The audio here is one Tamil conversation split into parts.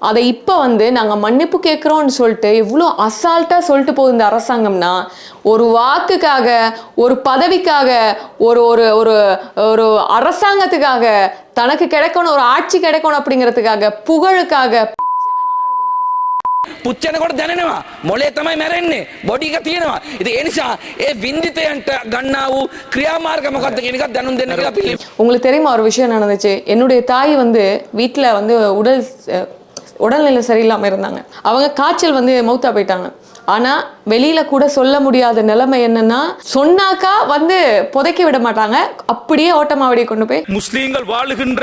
அதை இப்போ வந்து நாங்கள் மன்னிப்பு கேட்குறோம்னு சொல்லிட்டு இவ்வளோ அசால்ட்டாக சொல்லிட்டு போகுது இந்த அரசாங்கம்னா ஒரு வாக்குக்காக ஒரு பதவிக்காக ஒரு ஒரு ஒரு ஒரு அரசாங்கத்துக்காக தனக்கு கிடைக்கணும் ஒரு ஆட்சி கிடைக்கணும் அப்படிங்கிறதுக்காக புகழுக்காக පුච්චනකොට දැනෙනවා මොලේ තමයි මැරෙන්නේ බොඩි එක තියෙනවා ඉතින් ඒ නිසා ඒ වින්දිතයන්ට ගන්නා වූ ක්‍රියාමාර්ග මොකක්ද කියන එකත් දැනුම් දෙන්න කියලා පිළි உங்களுக்கு தெரியுமா ஒரு விஷயம் நடந்துச்சு என்னுடைய தாய் வந்து வீட்டில் வந்து உடல் அஹ், உடல்நிலை சரியில்லாமல் இருந்தாங்க. அவங்க காய்ச்சல் வந்து மௌத்தா போயிட்டாங்க. ஆனால் வெளியில கூட சொல்ல முடியாத நிலைமை என்னன்னா சொன்னாக்கா வந்து புதைக்க விட மாட்டாங்க. அப்படியே ஓட்டமாவடியை கொண்டு போய் முஸ்லீம்கள் வாழுகின்ற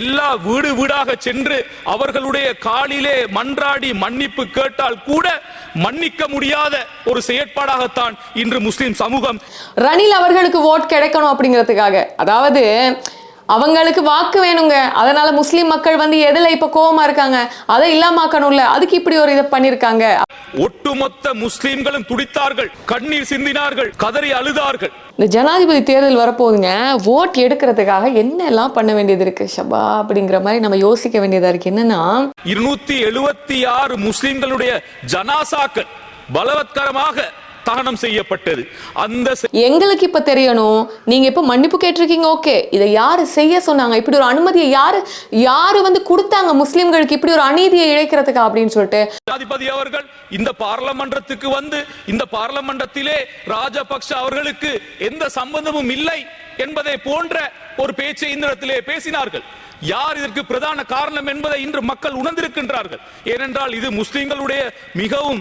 எல்லா வீடு வீடாக சென்று அவர்களுடைய காலிலே மன்றாடி மன்னிப்பு கேட்டால் கூட மன்னிக்க முடியாத ஒரு செயற்பாடாகத்தான் இன்று முஸ்லிம் சமூகம். ரணில் அவர்களுக்கு ஓட் கிடைக்கணும் அப்படிங்கிறதுக்காக. அதாவது அவங்களுக்கு வாக்கு வேணுங்க. அதனால முஸ்லீம் மக்கள் வந்து எதுல இப்ப கோவமா இருக்காங்க? அதை இல்லாமாக்கணும்ல. அதுக்கு இப்படி ஒரு இதை பண்ணிருக்காங்க. ஒட்டுமொத்த முஸ்லிம்களும் துடித்தார்கள். கண்ணீர் சிந்தினார்கள். கதறி அழுதார்கள். இந்த ஜனாதிபதி தேர்தல் வரப்போகுதுங்க. ஓட் எடுக்கிறதுக்காக என்னெல்லாம் பண்ண வேண்டியது இருக்கு? ஷபா அப்படிங்கிற மாதிரி நம்ம யோசிக்க வேண்டியதா இருக்கு. என்னன்னா இருநூத்தி எழுபத்தி ஆறு முஸ்லிம்களுடைய ஜனாசாக்கள் பலவத்கரமாக தகனம் செய்யப்பட்டது. அந்த எங்களுக்கு இப்ப தெரியணும். நீங்க இப்ப மன்னிப்பு கேட்டிருக்கீங்க ஓகே. இதை யாரு செய்ய சொன்னாங்க? இப்படி ஒரு அனுமதியை யாரு யாரு வந்து கொடுத்தாங்க முஸ்லிம்களுக்கு இப்படி ஒரு அநீதியை இழைக்கிறதுக்கா அப்படின்னு சொல்லிட்டு? ஜனாதிபதி அவர்கள் இந்த பார்லமன்றத்துக்கு வந்து இந்த பார்லமன்றத்திலே ராஜபக்ஷ அவர்களுக்கு எந்த சம்பந்தமும் இல்லை என்பதை போன்ற ஒரு பேச்சை இந்த இடத்திலே பேசினார்கள். யார் இதற்கு பிரதான காரணம் என்பதை இன்று மக்கள் உணர்ந்திருக்கின்றார்கள். ஏனென்றால் இது முஸ்லிம்களுடைய மிகவும்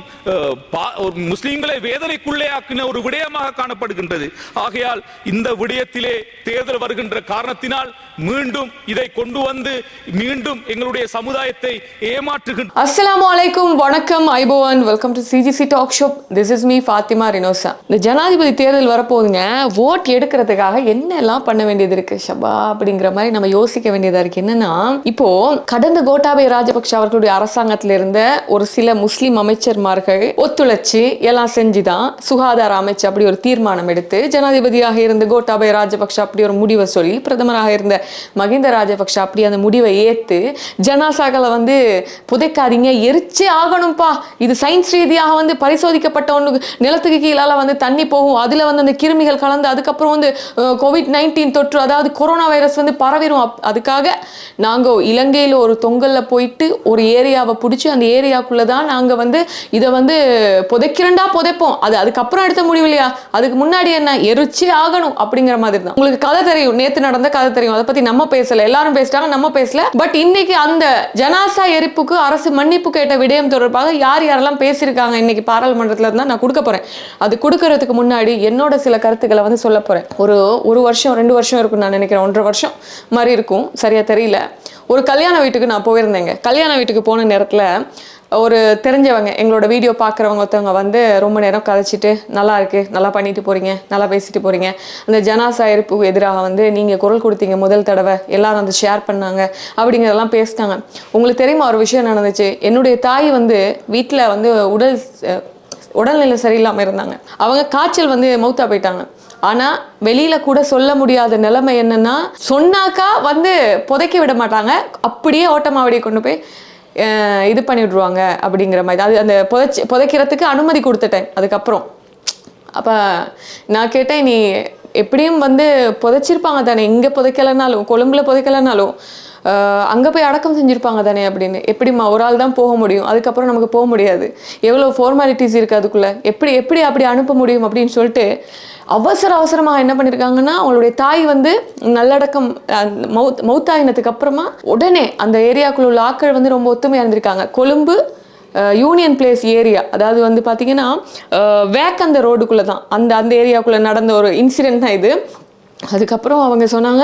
ஒரு முஸ்லிம்களை வேதனைக்குள்ளே ஆக்கின ஒரு விடயமாக காணப்படுகின்றது. ஆகையால் இந்த விடயத்திலே தேர்தல் வருகின்ற காரணத்தினால் மீண்டும் இதை கொண்டு வந்து மீண்டும் எங்களுடைய சமுதாயத்தை ஏமாற்றுகின்ற அஸ்லாம் அலைக்கும் வணக்கம் ஐபோவன். Welcome to CGC talk show this is me Fathima Rinosa இந்த ஜனாதிபதி தேர்தல் வரப்போகுதுங்க. ஓட் எடுக்கிறதுக்காக என்னெல்லாம் பண்ண வேண்டியது இருக்கு? ஷபா அப்படிங்கிற மாதிரி நம்ம யோசிக்க வேண்டியதா இருக்கு. என்னன்னா இப்போ கடந்த கோட்டாபய ராஜபக்ஷ அவர்களுடைய அரசாங்கத்துல இருந்த ஒரு சில முஸ்லிம் அமைச்சர்மார்கள் ஒத்துழைச்சு எல்லாம் செஞ்சுதான் சுகாதார அமைச்சு அப்படி ஒரு தீர்மானம் எடுத்து ஜனாதிபதியாக இருந்த கோட்டாபய ராஜபக்ஷ அப்படி ஒரு முடிவை சொல்லி பிரதமராக இருந்த மகிந்த ராஜபக்ஷ அப்படி அந்த முடிவை ஏத்து ஜனாசாக்களை வந்து புதைக்காதீங்க எரிச்சே ஆகணும்ப்பா இது சயின்ஸ் ரீதியாக வந்து பரிசோதிக்கப்பட்ட ஒன்று நிலத்துக்கு கீழால வந்து தண்ணி போகும் அதுல வந்து அந்த கிருமிகள் கலந்து அதுக்கப்புறம் வந்து கோவிட் நைன்டீன் தொற்று அதாவது கொரோனா வைரஸ் வந்து பரவிடும் அதுக்காக நாங்க இலங்கையில ஒரு தொங்கல்ல போயிட்டு ஒரு ஏரியாவை பிடிச்சி அந்த ஏரியாக்குள்ளே தான் நாங்க வந்து இதை வந்து புதைக்கிறண்டா புதைப்போம். அது அதுக்கப்புறம் எடுத்த முடிவு இல்லையா? அதுக்கு முன்னாடி என்ன? எரிச்சே ஆகணும் அப்படிங்கிற மாதிரி தான். உங்களுக்கு கதை தெரியும். நேத்து நடந்த கதை தெரியும். அதை பத்தி நம்ம பேசல. எல்லாரும் பேசிட்டாங்க நம்ம பேசல. பட் இன்னைக்கு அந்த ஜனாசா எரிப்புக்கு அரசு மன்னிப்பு கேட்ட விடயம் தொடர்பாக யார் யாரெல்லாம் பேசியிருக்காங்க இன்னைக்கு பாராளுமன்றத்துல தான் நான் கொடுக்க போறேன். அது கொடுக்கறதுக்கு முன்னாடி என்னோட சில கருத்துக்களை வந்து சொல்ல போறேன். ஒரு ஒரு வருஷம் ரெண்டு வருஷம் இருக்கும் நான் நினைக்கிறேன். ஒன்றரை வருஷம் மாதிரி இருக்கும். சரியா தெரியல. ஒரு கல்யாண வீட்டுக்கு நான் போயிருந்தேங்க. கல்யாண வீட்டுக்கு போன நேரத்தில் ஒரு தெரிஞ்சவங்க எங்களோட வீடியோ பார்க்குறவங்க ஒருத்தவங்க வந்து ரொம்ப நேரம் கதைச்சிட்டு நல்லா இருக்கு நல்லா பண்ணிட்டு போறீங்க நல்லா பேசிட்டு போறீங்க. அந்த ஜனாசா இருப்புக்கு எதிராக வந்து நீங்கள் குரல் கொடுத்தீங்க முதல் தடவை. எல்லாரும் வந்து ஷேர் பண்ணாங்க அப்படிங்கிறதெல்லாம் பேசிட்டாங்க. உங்களுக்கு தெரியுமா ஒரு விஷயம் நடந்துச்சு? என்னுடைய தாய் வந்து வீட்டில் வந்து உடல் உடல்நிலை சரியில்லாமல் இருந்தாங்க. அவங்க காய்ச்சல் வந்து மௌத்தா போயிட்டாங்க. ஆனா வெளியில கூட சொல்ல முடியாத நிலைமை என்னன்னா சொன்னாக்கா வந்து புதைக்க விட மாட்டாங்க. அப்படியே ஓட்டமாவடியை கொண்டு போய் இது பண்ணி விட்ருவாங்க அப்படிங்கிற மாதிரி. அது அந்த புதைச்சி புதைக்கிறதுக்கு அனுமதி கொடுத்துட்டேன். அதுக்கப்புறம். அப்போ நான் கேட்டேன் நீ எப்படியும் வந்து புதைச்சிருப்பாங்க தானே? இங்கே புதைக்கலைனாலும் கொழும்புல புதைக்கலைனாலும் அங்கே போய் அடக்கம் செஞ்சுருப்பாங்க தானே? அப்படின்னு. எப்படிம்மா ஒரு ஆள் தான் போக முடியும். அதுக்கப்புறம் நமக்கு போக முடியாது. எவ்வளோ ஃபார்மாலிட்டிஸ் இருக்குது அதுக்குள்ளே? எப்படி எப்படி அப்படி அனுப்ப முடியும் அப்படின்னு சொல்லிட்டு அவசர அவசரமாக என்ன பண்ணியிருக்காங்கன்னா அவங்களுடைய தாய் வந்து நல்லடக்கம் அஹ், மவுத் மௌத்தாயினத்துக்கு அப்புறமா உடனே அந்த ஏரியாக்குள்ள உள்ள ஆக்கள் வந்து ரொம்ப ஒத்துமையாக இருந்திருக்காங்க. கொழும்பு யூனியன் பிளேஸ் ஏரியா அதாவது வந்து பார்த்தீங்கன்னா வேக்கந்த ரோடுக்குள்ளே தான் அந்த அந்த ஏரியாக்குள்ளே நடந்த ஒரு இன்சிடென்ட் தான் இது. அதுக்கப்புறம் அவங்க சொன்னாங்க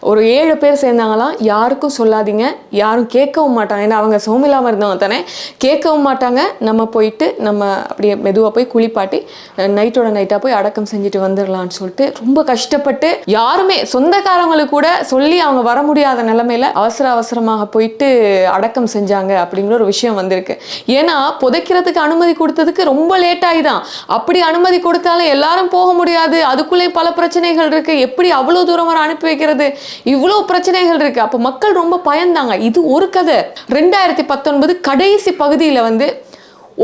ஒரு ஏழு பேர் சேர்ந்தாங்களாம் யாருக்கும் சொல்லாதீங்க யாரும் கேட்கவும் மாட்டாங்க. ஏன்னா அவங்க சோமில்லாமல் இருந்தவங்க தானே. கேட்கவும் மாட்டாங்க நம்ம போயிட்டு நம்ம அப்படியே மெதுவாக போய் குளிப்பாட்டி நைட்டோட நைட்டாக போய் அடக்கம் செஞ்சுட்டு வந்துடலான்னு சொல்லிட்டு ரொம்ப கஷ்டப்பட்டு யாருமே சொந்தக்காரங்களுக்கு கூட சொல்லி அவங்க வர முடியாத நிலமையில அவசர அவசரமாக போயிட்டு அடக்கம் செஞ்சாங்க அப்படிங்கிற ஒரு விஷயம் வந்திருக்கு. ஏன்னா புதைக்கிறதுக்கு அனுமதி கொடுத்ததுக்கு ரொம்ப லேட் ஆகிதான் அப்படி அனுமதி கொடுத்தாலும் எல்லாரும் போக முடியாது. அதுக்குள்ளே பல பிரச்சனைகள் இருக்குது எப்படி அவ்வளோ தூரம் வரை அனுப்பி வைக்கிறது? இவ்வளோ பிரச்சனைகள் இருக்கு. அப்போ மக்கள் ரொம்ப பயந்தாங்க. இது ஒரு கதை. ரெண்டாயிரத்தி பத்தொன்பது கடைசி பகுதியில் வந்து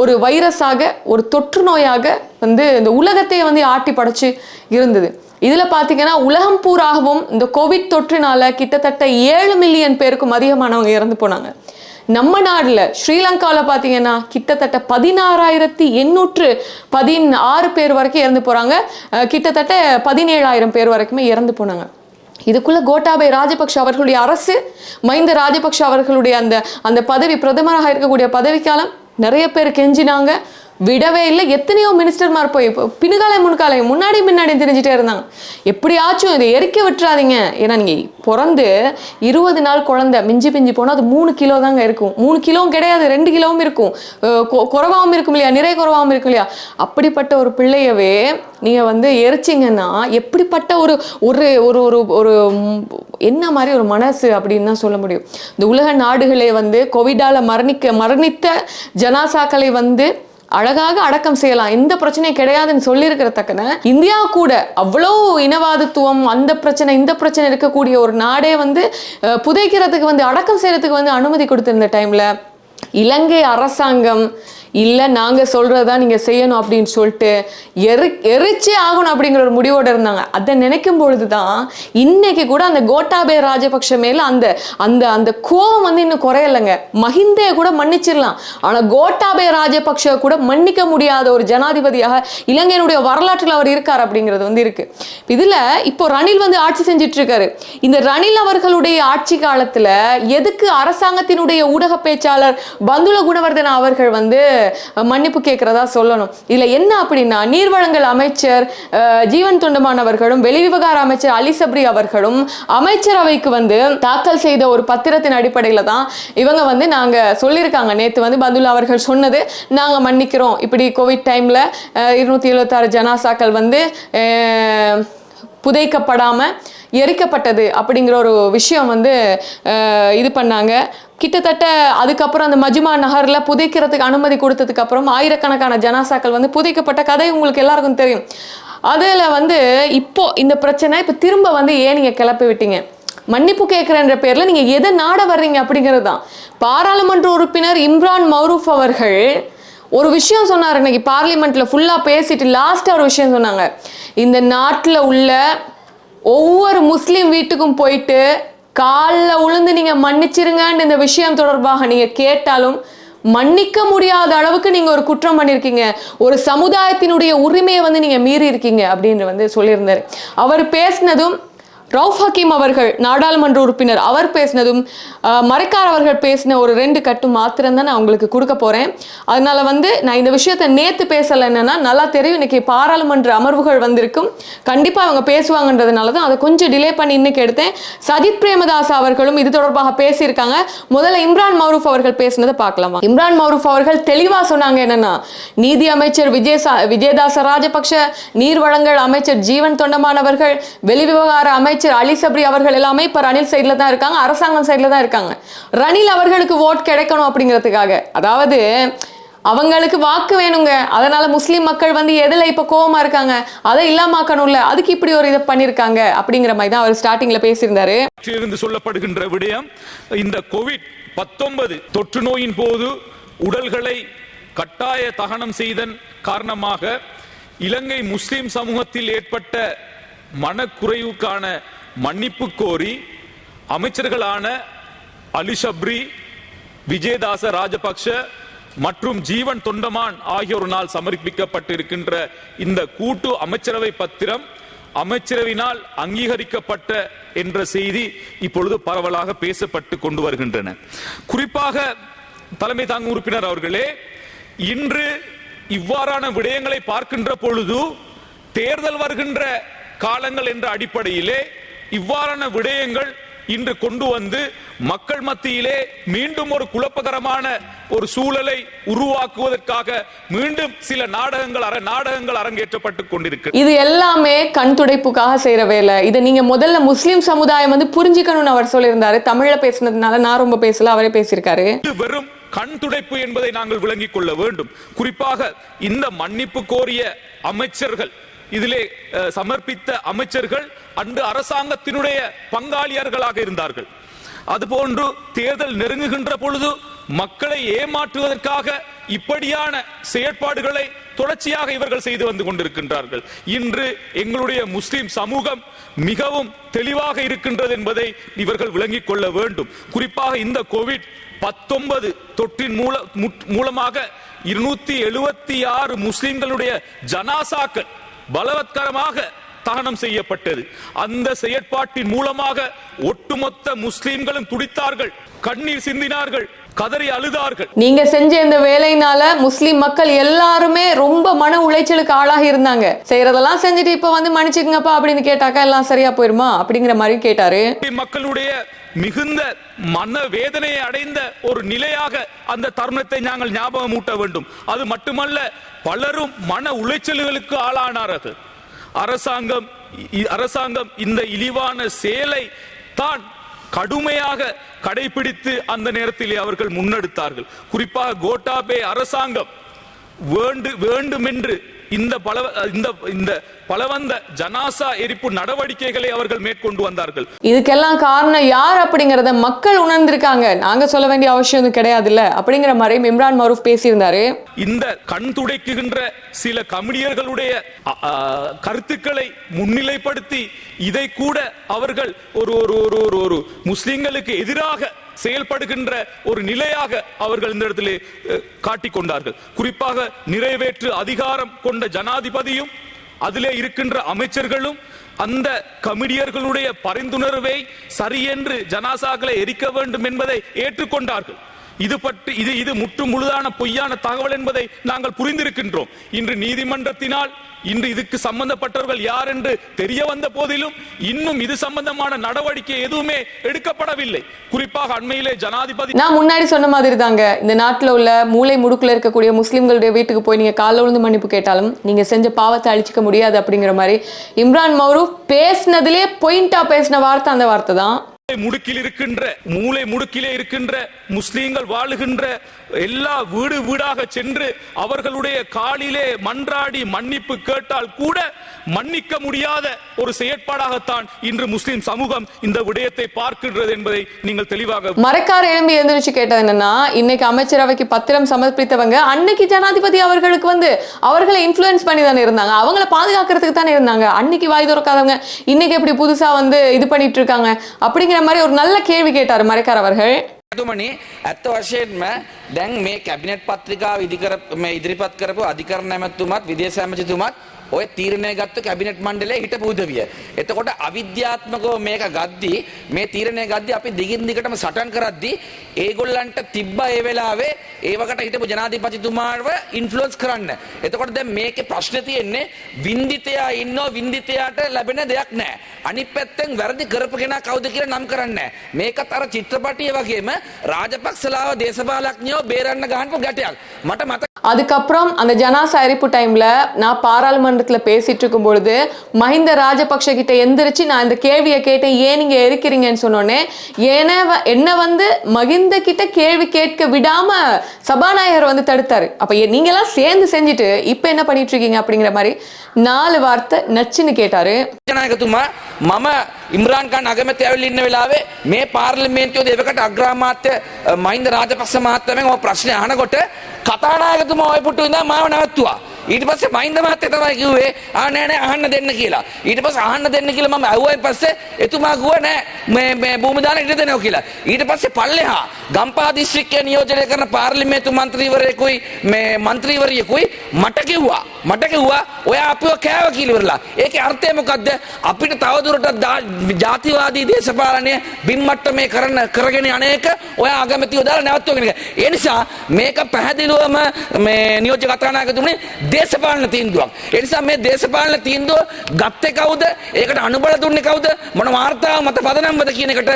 ஒரு வைரஸாக ஒரு தொற்று நோயாக வந்து இந்த உலகத்தையே வந்து ஆட்டி படைச்சு இருந்தது. இதில் பார்த்தீங்கன்னா உலகம் பூராகவும் இந்த கோவிட் தொற்றினால கிட்டத்தட்ட ஏழு மில்லியன் பேருக்கும் அதிகமானவங்க இறந்து போனாங்க. நம்ம நாட்டில் ஸ்ரீலங்காவில் பார்த்தீங்கன்னா கிட்டத்தட்ட பதினாறாயிரத்தி எண்ணூற்று பதினாறு பேர் வரைக்கும் இறந்து போகிறாங்க கிட்டத்தட்ட பதினேழாயிரம் பேர் வரைக்குமே இறந்து போனாங்க. இதுக்குள்ள கோட்டாபய ராஜபக்ஷ அவர்களுடைய அரசு மைந்த ராஜபக்ஷ அவர்களுடைய அந்த அந்த பதவி பிரதமராக இருக்கக்கூடிய பதவிக்காலம் நிறைய பேர் கெஞ்சினாங்க. விடவே இல்லை. எத்தனையோ மினிஸ்டர்மார் போய் இப்போ பின்காலை முன்காலை முன்னாடி முன்னாடி தெரிஞ்சுட்டே இருந்தாங்க. எப்படியாச்சும் இதை எரிக்க விட்டுறாதீங்க. ஏன்னா நீங்கள் பிறந்து இருபது நாள் குழந்தை மிஞ்சி பிஞ்சி போனால் அது மூணு கிலோ தாங்க இருக்கும். மூணு கிலோவும் கிடையாது ரெண்டு கிலோவும் இருக்கும். குறவாகவும் இருக்கும் இல்லையா? நிறை குறைவாகவும் இருக்கும் இல்லையா? அப்படிப்பட்ட ஒரு பிள்ளையவே நீங்கள் வந்து எரிச்சிங்கன்னா எப்படிப்பட்ட ஒரு ஒரு ஒரு ஒரு ஒரு என்ன மாதிரி ஒரு மனசு அப்படின்னு தான் சொல்ல முடியும். இந்த உலக நாடுகளே வந்து கோவிடால மரணிக்க மரணித்த ஜனாசாக்களை வந்து அழகாக அடக்கம் செய்யலாம். எந்த பிரச்சனையும் கிடையாதுன்னு சொல்லியிருக்கிற தக்கன இந்தியா கூட அவ்வளோ இனவாதத்துவம் அந்த பிரச்சனை இந்த பிரச்சனை இருக்கக்கூடிய ஒரு நாடே வந்து புதைக்கிறதுக்கு வந்து அடக்கம் செய்யறதுக்கு வந்து அனுமதி கொடுத்திருந்த டைம்ல இலங்கை அரசாங்கம் இல்லை நாங்கள் சொல்கிறதா நீங்கள் செய்யணும் அப்படின்னு சொல்லிட்டு எரி எரிச்சே ஆகணும் அப்படிங்கிற ஒரு முடிவோடு இருந்தாங்க. அதை நினைக்கும் பொழுது தான் இன்னைக்கு கூட அந்த கோட்டாபே ராஜபக்ஷ மேலே அந்த அந்த அந்த கோபம் வந்து இன்னும் குறையலைங்க. மஹிந்தையை கூட மன்னிச்சிடலாம். ஆனால் கோட்டாபே ராஜபக்ஷ கூட மன்னிக்க முடியாத ஒரு ஜனாதிபதியாக இலங்கையினுடைய வரலாற்றில் அவர் இருக்கார் அப்படிங்கிறது வந்து இருக்கு. இதில் இப்போ ரணில் வந்து ஆட்சி செஞ்சிட்டு இருக்காரு இந்த ரணில் அவர்களுடைய ஆட்சி காலத்தில் எதுக்கு அரசாங்கத்தினுடைய ஊடக பேச்சாளர் பந்துல குணவர்தன அவர்கள் வந்து மன்னிப்பு கேட்குறதா சொல்லணும். இதுல என்ன அப்படின்னா நீர்வளங்கள் அமைச்சர் ஜீவன் தொண்டமான் அவர்களும் வெளிவிவகார அமைச்சர் அலி சப்ரி அவர்களும் அமைச்சரவைக்கு வந்து தாக்கல் செய்த ஒரு பத்திரத்தின் அடிப்படையில தான் இவங்க வந்து நாங்க சொல்லியிருக்காங்க. நேத்து வந்து பந்துல்லா அவர்கள் சொன்னது நாங்க மன்னிக்கிறோம். இப்படி கோவிட் டைம்ல இருநூத்தி எழுபத்தாறு ஜனாசாக்கள் வந்து புதைக்கப்படாமல் எரிக்கப்பட்டது அப்படிங்கிற ஒரு விஷயம் வந்து இது பண்ணாங்க. கிட்டத்தட்ட அதுக்கப்புறம் அந்த மஜ்மா நகரில் புதைக்கிறதுக்கு அனுமதி கொடுத்ததுக்கு அப்புறம் ஆயிரக்கணக்கான ஜனாசாக்கள் வந்து புதைக்கப்பட்ட கதை உங்களுக்கு எல்லாருக்கும் தெரியும். அதில் வந்து இப்போ இந்த பிரச்சனை இப்போ திரும்ப வந்து ஏன் நீங்கள் கிளப்பி விட்டீங்க? மன்னிப்பு கேட்குறன்ற பேரில் நீங்கள் எதை நாட வர்றீங்க அப்படிங்கிறது தான் பாராளுமன்ற உறுப்பினர் இம்ரான் மௌரூஃப் அவர்கள் ஒரு விஷயம் சொன்னார். இன்னைக்கு பார்லிமெண்ட்டில் ஃபுல்லாக பேசிட்டு லாஸ்ட்டாக ஒரு விஷயம் சொன்னாங்க. இந்த நாட்டில் உள்ள ஒவ்வொரு முஸ்லீம் வீட்டுக்கும் போயிட்டு காலில் உளுந்து நீங்கள் மன்னிச்சிருங்கன்னு இந்த விஷயம் தொடர்பாக நீங்கள் கேட்டாலும் மன்னிக்க முடியாத அளவுக்கு நீங்கள் ஒரு குற்றம் பண்ணியிருக்கீங்க. ஒரு சமுதாயத்தினுடைய உரிமையை வந்து நீங்கள் மீறி இருக்கீங்க அப்படின்னு வந்து சொல்லியிருந்தாரு. அவர் பேசினதும் ரவுஃப் ஹக்கீம் அவர்கள் நாடாளுமன்ற உறுப்பினர் அவர் பேசினதும் அஹ், மரைக்கார் அவர்கள் பேசின ஒரு ரெண்டு கட்டு மாத்திரம் தான் நான் உங்களுக்கு கொடுக்க போறேன். அதனால வந்து நான் இந்த விஷயத்தை நேத்து பேசல என்னன்னா நல்லா தெரியும். இன்னைக்கு பாராளுமன்ற அமர்வுகள் வந்திருக்கும். கண்டிப்பா அவங்க பேசுவாங்கன்றதுனால தான் அதை கொஞ்சம் டிலே பண்ணி இன்றைக்கி எடுத்தேன். சஜித் பிரேமதாஸ் அவர்களும் இது தொடர்பாக பேசியிருக்காங்க. முதல்ல இம்ரான் மௌரூஃப் அவர்கள் பேசினதை பார்க்கலாமா? இம்ரான் மௌரூஃப் அவர்கள் தெளிவாக சொன்னாங்க என்னன்னா நீதி அமைச்சர் விஜய் விஜயதாச ராஜபக்ஷ நீர் வழங்கல் அமைச்சர் ஜீவன் தொண்டமானவர்கள் வெளிவிவகார அமைச்சர் அமைச்சர் அலி சப்ரி அவர்கள் எல்லாமே இப்ப ரணில் சைடுல தான் இருக்காங்க அரசாங்கம் சைடுல தான் இருக்காங்க. ரணில் அவர்களுக்கு ஓட் கிடைக்கணும் அப்படிங்கிறதுக்காக. அதாவது அவங்களுக்கு வாக்கு வேணுங்க. அதனால முஸ்லீம் மக்கள் வந்து எதில் இப்போ கோவமாக இருக்காங்க? அதை இல்லாமாக்கணும்ல. அதுக்கு இப்படி ஒரு இதை பண்ணியிருக்காங்க அப்படிங்கிற மாதிரி தான் அவர் ஸ்டார்டிங்கில் பேசியிருந்தாரு. இருந்து சொல்லப்படுகின்ற விடயம் இந்த கோவிட் பத்தொன்பது தொற்று நோயின் போது உடல்களை கட்டாய தகனம் செய்தன் காரணமாக இலங்கை முஸ்லிம் சமூகத்தில் ஏற்பட்ட மனக்குறைவுக்கான மன்னிப்பு கோரி அமைச்சர்களான அலி ஷப்ரி விஜயதாச ராஜபக்ஷ மற்றும் ஜீவன் தொண்டமான் ஆகியோரினால் சமர்ப்பிக்கப்பட்டிருக்கின்ற இந்த கூட்டு அமைச்சரவை பத்திரம் அமைச்சரவினால் அங்கீகரிக்கப்பட்ட என்ற செய்தி இப்பொழுது பரவலாக பேசப்பட்டு கொண்டு வருகின்றன. குறிப்பாக தலைமை தாங்கும் உறுப்பினர் அவர்களே இன்று இவ்வாறான விடயங்களை பார்க்கின்ற பொழுது தேர்தல் வருகின்ற காலங்கள் என்ற அடிப்படையிலே இவ்வாறான விடயங்கள் இன்று கொண்டு வந்து மக்கள் மத்தியிலே மீண்டும் ஒரு குழப்பகரமான ஒரு சூழலை உருவாக்குவதற்காக மீண்டும் சில நாடகங்கள் அர நாடகங்கள் அரங்கேற்றப்பட்டு கொண்டிருக்கிறது இது எல்லாமே கண் துடைப்புக்காக செய்யற வேலை. இதை நீங்க முதல்ல முஸ்லிம் சமுதாயம் வந்து புரிஞ்சுக்கணும்னு அவர் சொல்லியிருந்தாரு. தமிழ்ல பேசுனதுனால நான் ரொம்ப பேசல அவரே பேசியிருக்காரு. இது வெறும் கண் துடைப்பு என்பதை நாங்கள் விளங்கிக் கொள்ள வேண்டும். குறிப்பாக இந்த மன்னிப்பு கோரிய அமைச்சர்கள் இதிலே சமர்ப்பித்த அமைச்சர்கள் அன்று அரசாங்கத்தினுடைய பங்காளியர்களாக இருந்தார்கள். அதுபோன்று தேர்தல் நெருங்குகின்ற பொழுது மக்களை ஏமாற்றுவதற்காக இப்படியான செயற்பாடுகளை தொடர்ச்சியாக இவர்கள் செய்து வந்து கொண்டிருக்கின்றார்கள். இன்று எங்களுடைய முஸ்லிம் சமூகம் மிகவும் தெளிவாக இருக்கின்றது என்பதை இவர்கள் விளங்கிக் கொள்ள வேண்டும். குறிப்பாக இந்த கோவிட் பத்தொன்பது தொற்றின் மூல மூலமாக இருநூத்தி எழுபத்தி ஆறு முஸ்லிம்களுடைய ஜனாசாக்கள் பலவத்கரமாக தகனம் செய்யப்பட்டது. அந்த செயற்பாட்டின் மூலமாக ஒட்டுமொத்த முஸ்லிம்களும் துடித்தார்கள் கண்ணீர் சிந்தினார்கள் கதறி அழுதார்கள். நீங்க செஞ்ச இந்த வேலையினால முஸ்லிம் மக்கள் எல்லாருமே ரொம்ப மன உளைச்சலுக்கு ஆளாகி இருந்தாங்க. செய்யறதெல்லாம் செஞ்சுட்டு இப்ப வந்து மன்னிச்சுக்கங்கப்பா அப்படின்னு கேட்டாக்கா எல்லாம் சரியா போயிருமா? அப்படிங்கிற மாதிரி கேட்டாரு. மக்களுடைய மிகுந்த மன வேதனையை அடைந்த ஒரு நிலையாக அந்த தருணத்தை நாங்கள் ஞாபகம் ஊட்ட வேண்டும். அது மட்டுமல்ல பலரும் மன உளைச்சல்களுக்கு ஆளானார்கள் அரசாங்கம் இ- அரசாங்கம் இந்த இழிவான செயலை தான் கடுமையாக கடைபிடித்து அந்த நேரத்திலே அவர்கள் முன்னெடுத்தார்கள். குறிப்பாக கோட்டாபே அரசாங்கம் வேண்டு வேண்டுமென்று இந்த பல இந்த இந்த பலவந்த ஜனாசா எரிப்பு நடவடிக்கைகளை அவர்கள் மேற்கொண்டு வந்தார்கள். இதுக்கெல்லாம் காரணம் யார் அப்படிங்கறத மக்கள் உணர்ந்திருக்காங்க. நாங்க சொல்ல வேண்டிய அவசியம் எதுவும் கிடையாதுல்ல. அப்படிங்கிற மாதிரி இம்ரான் மரூஃப் பேசியிருந்தாரு. இந்த கண் துடைக்குகின்ற சில கமிடியர்களுடைய கருத்துக்களை முன்னிலைப்படுத்தி இதை கூட அவர்கள் ஒரு ஒரு ஒரு ஒரு முஸ்லிம்களுக்கு எதிராக செயல்படுகின்ற ஒரு நிலையாக அவர்கள் இந்த இடத்திலே காட்டிக்கொண்டார்கள். கொண்டார்கள் குறிப்பாக நிறைவேற்று அதிகாரம் கொண்ட ஜனாதிபதியும் அதிலே இருக்கின்ற அமைச்சர்களும் அந்த கமிடியர்களுடைய பரிந்துணர்வை சரியென்று ஜனாசாக்களை எரிக்க வேண்டும் என்பதை ஏற்றுக்கொண்டார்கள். இது பற்றி இது இது முற்று முழுதான பொய்யான தகவல் என்பதை நாங்கள் புரிந்திருக்கின்றோம். இன்று நீதிமன்றத்தினால் இன்று இதுக்கு சம்பந்தப்பட்டவர்கள் யார் என்று தெரிய வந்த போதிலும் இன்னும் இது சம்பந்தமான நடவடிக்கை எதுவுமே எடுக்கப்படவில்லை. குறிப்பாக அண்மையிலே ஜனாதிபதி நான் முன்னாடி சொன்ன மாதிரி தாங்க இந்த நாட்டில் உள்ள மூளை முடுக்கில் இருக்கக்கூடிய முஸ்லிம்களுடைய வீட்டுக்கு போய் நீங்க காலை விழுந்து மன்னிப்பு கேட்டாலும் நீங்க செஞ்ச பாவத்தை அழிச்சிக்க முடியாது அப்படிங்கிற மாதிரி இம்ரான் மௌரூ பேசினதுலேயே பொயிண்டா பேசின வார்த்தை அந்த வார்த்தை தான். முடுக்கில் இருக்கின்ற மூளை முடுக்கிலே இருக்கின்ற முஸ்லீம்கள் வாழுகின்ற எல்லா வீடு வீடாக சென்று அவர்களுடைய காலிலே மன்றாடி மன்னிப்பு கேட்டால் கூட மன்னிக்க முடியாத ஒரு செயற்பாடாகத்தான் இன்று முஸ்லிம் சமூகம் இந்த விடயத்தை பார்க்கின்றது என்பதை நீங்கள் தெளிவாக மரக்கார எழும்பி எழுந்திரிச்சு கேட்டது என்னன்னா இன்னைக்கு அமைச்சரவைக்கு பத்திரம் சமர்ப்பித்தவங்க அன்னைக்கு ஜனாதிபதி அவர்களுக்கு வந்து அவர்களை இன்ஃபுளுன்ஸ் பண்ணி தானே இருந்தாங்க. அவங்கள பாதுகாக்கிறதுக்கு தானே இருந்தாங்க. அன்னைக்கு வாய் திறக்காதவங்க இன்னைக்கு எப்படி புதுசா வந்து இது பண்ணிட்டு இருக்காங்க அப்படிங்கிற மாதிரி ஒரு நல்ல கேள்வி கேட்டார் மரக்கார் அவர்கள். තුමනි ඇත්ත වශයෙන්ම දැන් මේ කැබිනට් පත්‍රිකාව ඉදිකර මේ ඉදිරිපත් කරපු අධිකරණ ඇමතුමත් විදේශ ඇමතිතුමත් ඔය තීරණය ගත්ත කැබිනට් මණ්ඩලයේ හිටපු උදවිය. එතකොට අවිද්‍යාත්මකව මේක ගද්දි මේ තීරණය ගද්දි අපි දිගින් දිගටම සටන් කරද්දි ඒගොල්ලන්ට තිබ්බ ඒ වෙලාවේ ඒවකට හිටපු ජනාධිපතිතුමාව ඉන්ෆ්ලුවන්ස් කරන්න. එතකොට දැන් මේකේ ප්‍රශ්නේ තියෙන්නේ වින්දිතයා ඉන්නෝ වින්දිතයාට ලැබෙන දෙයක් නැහැ. අනිත් පැත්තෙන් වැරදි කරපු කෙනා කවුද කියලා නම් කරන්නේ නැහැ. මේකත් අර චිත්‍රපටිය වගේම රාජපක්ෂලාව දේශපාලඥයෝ බේරන්න ගහනපු ගැටයක්. මට මතක அதுக்கப்புறம் அந்த ஜனாசா எரிப்பு டைம்ல நான் பாராளுமன்றத்தில் பேசிட்டு இருக்கும் பொழுது மஹிந்த ராஜபக்ஷ கிட்ட எந்திரிச்சு நான் இந்த கேள்வியை கேட்டேன் ஏன் நீங்க எரிக்கிறீங்கன்னு சொன்னோன்னே ஏன்னா வ- என்ன வந்து மகிந்த கிட்ட கேள்வி கேட்க விடாம சபாநாயகர் வந்து தடுத்தாரு. அப்ப ஏ- நீங்க எல்லாம் சேர்ந்து செஞ்சுட்டு இப்ப என்ன பண்ணிட்டு இருக்கீங்க? அப்படிங்கிற மாதிரி நாலு வார்த்தை நச்சுன்னு கேட்டாரு ජනායකතුමා මම ඉම්රාන් කාන් අගමැති ඇවිල්ලා ඉන්න වෙලාවේ මේ පාර්ලිමේන්තුවේ දෙවකට අග්‍රාමාත්‍ය අ, මහින්ද රාජපක්ෂ මහත්මයාගෙන් ඔය ප්‍රශ්නේ අහනකොට කතානායකතුමා ඔය පුටු ඉඳන් මාව නැවතුවා. ඊට පස්සේ මහින්ද මහත්තයා තමයි කිව්වේ ආ නෑ නෑ අහන්න දෙන්න කියලා. ඊට පස්සේ අහන්න දෙන්න කියලා මම ඇහුවායින් පස්සේ එතුමා කිව්වා නෑ මේ මේ භූමි දාන ඉඩ දෙනවා කියලා. ඊට පස්සේ පල්ලෙහා ගම්පහ දිස්ත්‍රික්කය නියෝජනය කරන පාර්ලිමේන්තු මන්ත්‍රීවරයෙකුයි මේ මන්ත්‍රීවරියකුයි මට කිව්වා මට කිව්වා ඔයා අපිව කෑව කියලා ඉවරලා. ඒකේ අර්ථය මොකද්ද? අපිට තවදුරටත් ජාතිවාදී දේශපාලනය බිම්මට්ටමේ කරන කරගෙන අනේක ඔයා අගමැතිව දාලා නැවතුවගෙන එක. ඒ නිසා මේක පැහැදිලිවම මේ නියෝජ්‍ය කතානායකතුමනි දේශපාලන තීන්දුවක්. ඒ නිසා මේ දේශපාලන තීන්දුව ගත්තේ කවුද? ඒකට අනුබල දුන්නේ කවුද? මොන වාර්තාව මත පදනම්වද කියන එකට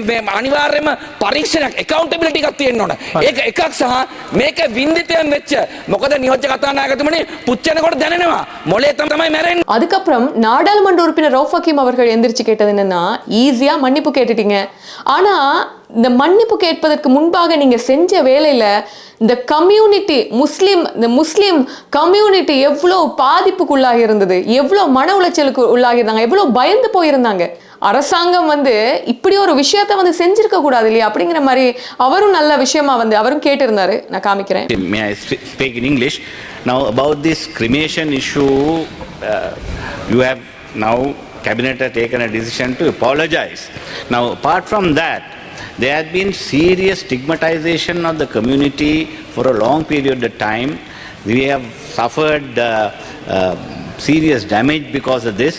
මේ අනිවාර්යයෙන්ම පරීක්ෂණයක් accountability එකක් තියෙන්න ඕන. ඒක එකක් සහ මේක වින්දිතයෙන් වෙච්ච මොකද නියෝජ්‍ය කතානායකතුමනි පුච්චනකොට දැනෙනවා. මොලේ. அதுக்கப்புறம் நாடாளுமன்ற உறுப்பினர் ரவுஃப் ஹக்கீம் அவர்கள் எந்திரிச்சு கேட்டது என்னன்னா ஈஸியா மன்னிப்பு கேட்டுட்டீங்க. ஆனா இந்த மன்னிப்பு கேட்பதற்கு முன்பாக நீங்க செஞ்ச வேலையில இந்த கம்யூனிட்டி முஸ்லீம் இந்த முஸ்லீம் கம்யூனிட்டி எவ்வளோ பாதிப்புக்குள்ளாக இருந்தது எவ்வளோ மன உளைச்சலுக்கு உள்ளாகி இருந்தாங்க எவ்வளோ பயந்து போயிருந்தாங்க. அரசாங்கம் வந்து இப்படி ஒரு விஷயத்த வந்து செஞ்சிருக்க கூடாது இல்லையா அப்படிங்கிற மாதிரி அவரும் நல்ல விஷயமா வந்து அவரும் கேட்டிருந்தாரு நான் காமிக்கிறேன் May I sp- speak in English? Now, about this cremation issue, uh, you have now cabinet has taken a decision to apologize. Now, apart from that, there has been serious stigmatization of the community for a long period of time. We have suffered uh, uh, serious damage because of this.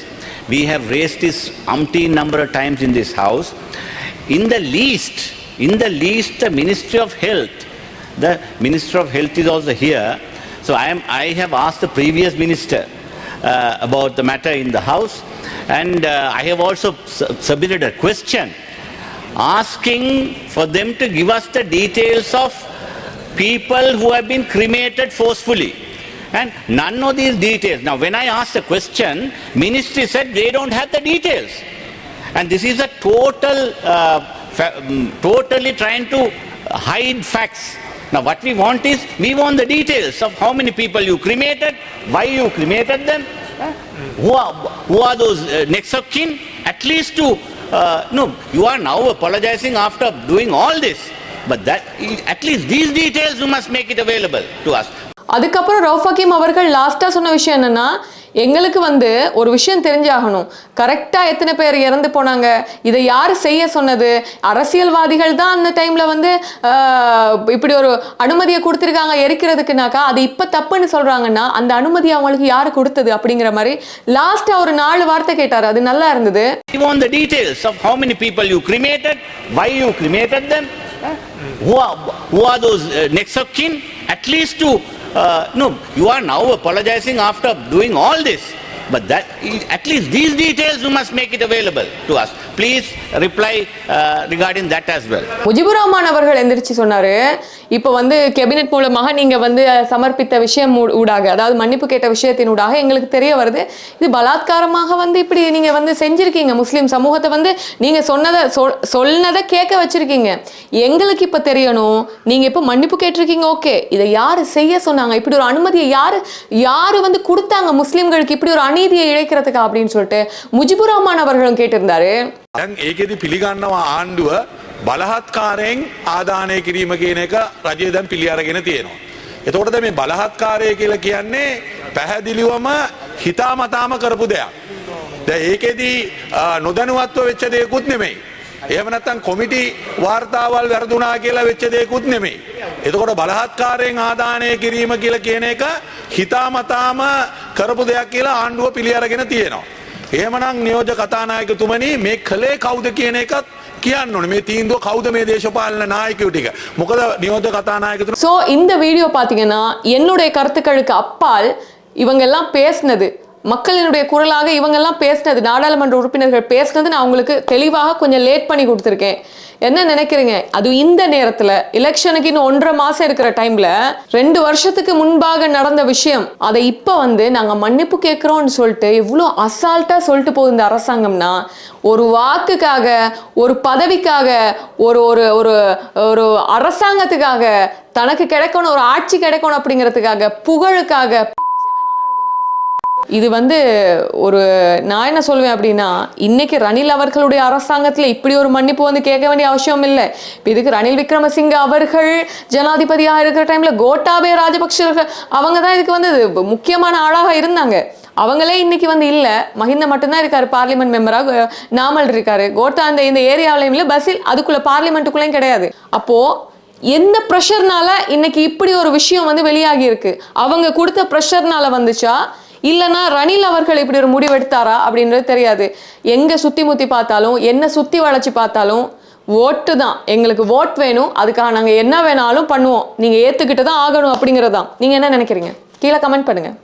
We have raised this umpteen number of times in this house. In the least, in the least, the Ministry of Health the Minister of Health is also here. So I, am, I have asked the previous minister uh, about the matter in the House, and uh, I have also su- submitted a question asking for them to give us the details of people who have been cremated forcefully. And none of these details. Now, when I asked the question, ministry said they don't have the details. And this is a total, uh, um, totally trying to hide facts. Now, what we want is, we want the details of how many people you cremated, why you cremated them, huh? who, are, who are those uh, next of kin, at least to, uh, no, you are now apologizing after doing all this. But that, at least these details you must make it available to us. அதுக்கப்புறம் ரவுஃப் ஹக்கீம் அவர்கள் லாஸ்ட்டாக சொன்ன விஷயம் என்னன்னா எங்களுக்கு வந்து ஒரு விஷயம் தெரிஞ்சாகணும். கரெக்டாக எத்தனை பேர் இறந்து போனாங்க இதை யார் செய்ய சொன்னது? அரசியல்வாதிகள் தான் அந்த டைமில் வந்து இப்படி ஒரு அனுமதியை கொடுத்துருக்காங்க எரிக்கிறதுக்குனாக்கா அது இப்போ தப்புன்னு சொல்கிறாங்கன்னா அந்த அனுமதி அவங்களுக்கு யார் கொடுத்தது அப்படிங்கிற மாதிரி லாஸ்ட்டாக ஒரு நாலு வார்த்தை கேட்டார். அது நல்லா இருந்தது. We want who, are, who are those uh, next of kin, at least to, uh, no, you are now apologizing after doing all this. But that, at least these details you must make it available to us. Please reply uh, regarding that as well. Mujibur Rahman அவர்கள் எந்திரிச்சு சொன்னாரு இப்போ வந்து கேபினெட் மூலமாக நீங்க வந்து சமர்ப்பித்த விஷயம் ஊடாக அதாவது மன்னிப்பு கேட்ட விஷயத்தின் ஊடாக எங்களுக்கு தெரிய வருது. இது பலாத்காரமாக வந்து இப்படி நீங்க வந்து செஞ்சிருக்கீங்க. முஸ்லீம் சமூகத்தை வந்து நீங்க சொன்னதை சொல் சொன்னதை கேட்க வச்சிருக்கீங்க. எங்களுக்கு இப்போ தெரியணும். நீங்க இப்போ மன்னிப்பு கேட்டிருக்கீங்க ஓகே. இதை யாரு செய்ய சொன்னாங்க? இப்படி ஒரு அனுமதியை யாரு யாரு வந்து கொடுத்தாங்க முஸ்லீம்களுக்கு இப்படி ஒரு அநீதியை இழைக்கிறதுக்கா அப்படின்னு சொல்லிட்டு முஜிபுர் ரஹ்மான் அவர்களும் கேட்டிருந்தாரு. දැන් ඒකෙදි පිළිගන්නවා ආණ්ඩුව බලහත්කාරයෙන් ආදානය කිරීම කියන එක රජය දැන් පිළි අරගෙන තියෙනවා. එතකොට දැන් මේ බලහත්කාරය කියලා කියන්නේ පැහැදිලිවම හිතාමතාම කරපු දෙයක්. දැන් ඒකෙදි අ, නොදැනුවත්ව වෙච්ච දෙයක්ුත් නෙමෙයි. එහෙම නැත්නම් කොමිටි වාර්තාවල් වැරදුනා කියලා වෙච්ච දෙයක්ුත් නෙමෙයි. එතකොට බලහත්කාරයෙන් ආදානය කිරීම කියලා කියන එක හිතාමතාම කරපු දෙයක් කියලා ආණ්ඩුව පිළි අරගෙන තියෙනවා. එහෙමනම් නියෝජ කතානායකතුමනි මේ කළේ කවුද කියන එකත් කියන්න ඕනේ මේ තීන්දුව කවුද මේ දේශපාලන නායකයෝ ටික මොකද නියෝජ කතානායකතුමා ஸோ இந்த வீடியோ பார்த்தீங்கன்னா என்னுடைய கருத்துக்களுக்கு அப்பால் இவங்க எல்லாம் பேசினது மக்களினுடைய குரலாக இவங்கெல்லாம் பேசினது நாடாளுமன்ற உறுப்பினர்கள் பேசினது நான் உங்களுக்கு தெளிவாக கொஞ்சம் லேட் பண்ணி கொடுத்துருக்கேன் என்ன நினைக்கிறீங்க? அது இந்த நேரத்துல எலெக்ஷனுக்கு இன்னும் ஒன்றரை மாசம் இருக்கிற டைம்ல ரெண்டு வருஷத்துக்கு முன்பாக நடந்த விஷயம் அதை இப்ப வந்து நாங்க மன்னிப்பு கேட்கிறோம்னு சொல்லிட்டு இவ்வளோ அசால்ட்டா சொல்லிட்டு போகுது இந்த அரசாங்கம்னா ஒரு வாக்குக்காக ஒரு பதவிக்காக ஒரு ஒரு ஒரு ஒரு அரசாங்கத்துக்காக தனக்கு கிடைக்கணும் ஒரு ஆட்சி கிடைக்கணும் அப்படிங்கிறதுக்காக புகழுக்காக இது வந்து ஒரு நான் என்ன சொல்லுவேன் அப்படின்னா இன்னைக்கு ரணில் அவர்களுடைய அரசாங்கத்தில் இப்படி ஒரு மன்னிப்பு வந்து கேட்க வேண்டிய அவசியம் இல்லை. இதுக்கு ரணில் விக்ரமசிங்க அவர்கள் ஜனாதிபதியாக இருக்கிற டைம்ல கோட்டாபே ராஜபக்ஷர்கள் அவங்க தான் இதுக்கு வந்து முக்கியமான ஆளாக இருந்தாங்க. அவங்களே இன்னைக்கு வந்து இல்லை மஹிந்த மட்டும்தான் இருக்காரு பார்லிமெண்ட் மெம்பராக நாமல் இருக்காரு. கோட்டா அந்த இந்த ஏரியாவிலையும் இல்லை பஸ்ஸில் அதுக்குள்ள பார்லிமெண்ட்டுக்குள்ளேயும் கிடையாது. அப்போ எந்த ப்ரெஷர்னால இன்னைக்கு இப்படி ஒரு விஷயம் வந்து வெளியாகி இருக்கு அவங்க கொடுத்த ப்ரெஷர்னால வந்துச்சா? இல்லைன்னா ரணில் அவர்கள் இப்படி ஒரு முடிவெடுத்தாரா அப்படின்றது தெரியாது. எங்க சுத்தி முத்தி பார்த்தாலும் என்ன சுத்தி வளைச்சு பார்த்தாலும் ஓட்டு தான். எங்களுக்கு ஓட் வேணும். அதுக்காக நாங்கள் என்ன வேணாலும் பண்ணுவோம். நீங்கள் ஏற்றுக்கிட்டு தான் ஆகணும் அப்படிங்கிறது தான் நீங்கள் என்ன நினைக்கிறீங்க? கீழே கமெண்ட் பண்ணுங்கள்